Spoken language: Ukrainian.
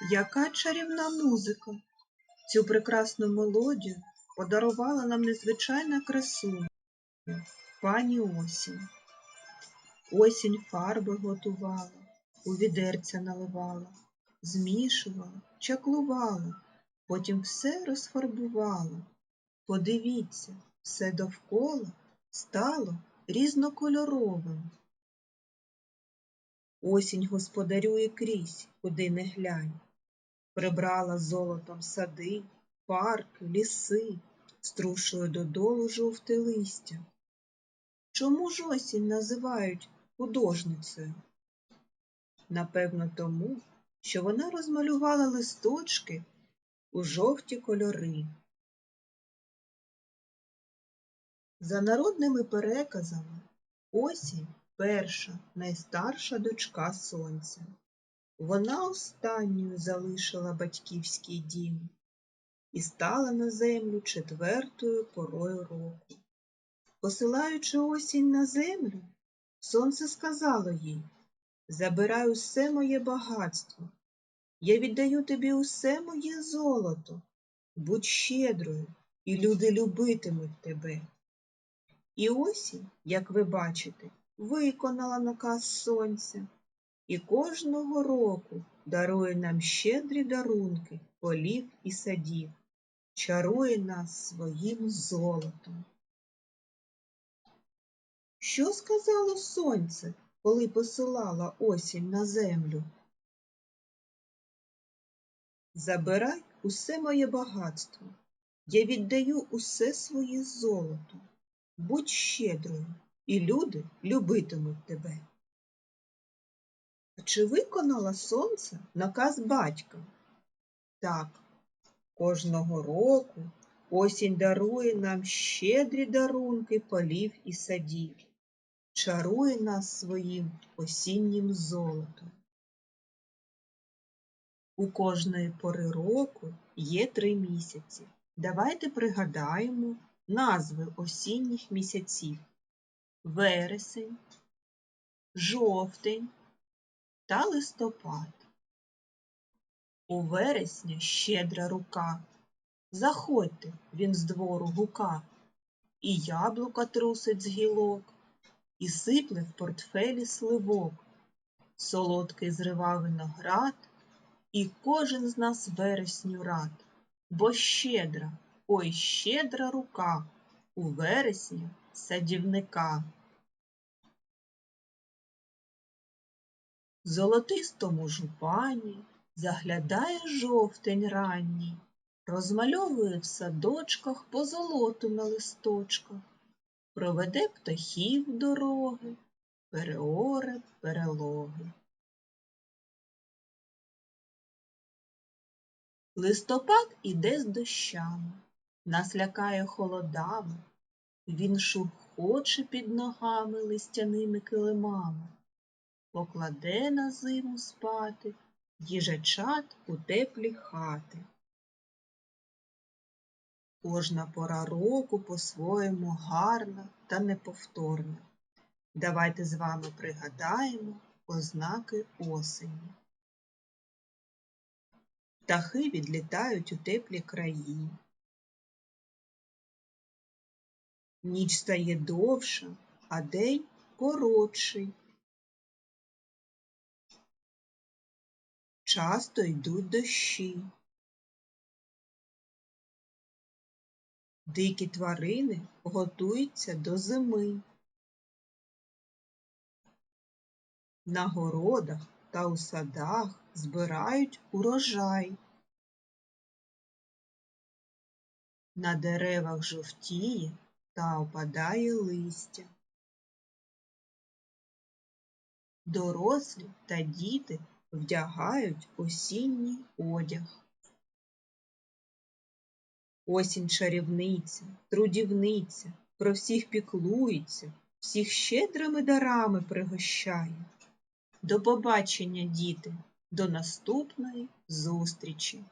Яка чарівна музика! Цю прекрасну мелодію подарувала нам незвичайна красуня, пані осінь. Осінь фарби готувала, у відерця наливала, змішувала, чаклувала, потім все розфарбувала. Подивіться, все довкола стало різнокольоровим. Осінь господарює крізь, куди не глянь. Прибрала золотом сади, парки, ліси, струшує додолу жовте листя. Чому ж осінь називають художницею? Напевно, тому, що вона розмалювала листочки у жовті кольори. За народними переказами, осінь перша, найстарша дочка сонця. Вона останньою залишила батьківський дім і стала на землю четвертою порою року. Посилаючи осінь на землю, сонце сказало їй Забирай усе моє багатство, я віддаю тобі усе моє золото, будь щедрою, і люди любитимуть тебе. І осінь, як ви бачите, виконала наказ сонця і кожного року дарує нам щедрі дарунки полів і садів, чарує нас своїм золотом. Що сказало сонце, коли посилала осінь на землю? Забирай усе моє багатство, я віддаю усе своє золото, будь щедрою, і люди любитимуть тебе. Чи виконала сонце наказ батька? Так, кожного року осінь дарує нам щедрі дарунки полів і садів, чарує нас своїм осіннім золотом. У кожної пори року є три місяці. Давайте пригадаємо назви осінніх місяців вересень, жовтень та листопад. У вересня щедра рука. Заходьте, він з двору гука, і яблука трусить з гілок, і сипле в портфелі сливок, солодкий зрива виноград, і кожен з нас вересню рад, бо щедра, ой щедра рука у вересні садівника. Золотистому жупані заглядає жовтень ранній, розмальовує в садочках по золоту на листочках, проведе птахів дороги, переоре перелоги. Листопад іде з дощами, нас лякає холодами, він шурхоче під ногами листяними килимами покладе на зиму спати їжачат у теплі хати. Кожна пора року по-своєму гарна та неповторна. Давайте з вами пригадаємо ознаки осені. Птахи відлітають у теплі краї. Ніч стає довша, а день коротший. Часто йдуть дощі. Дикі тварини готуються до зими. На городах та у садах збирають урожай. На деревах жовтіє та опадає листя. Дорослі та діти вдягають осінній одяг. Осінь чарівниця, трудівниця, про всіх піклується, всіх щедрими дарами пригощає. До побачення, діти, до наступної зустрічі!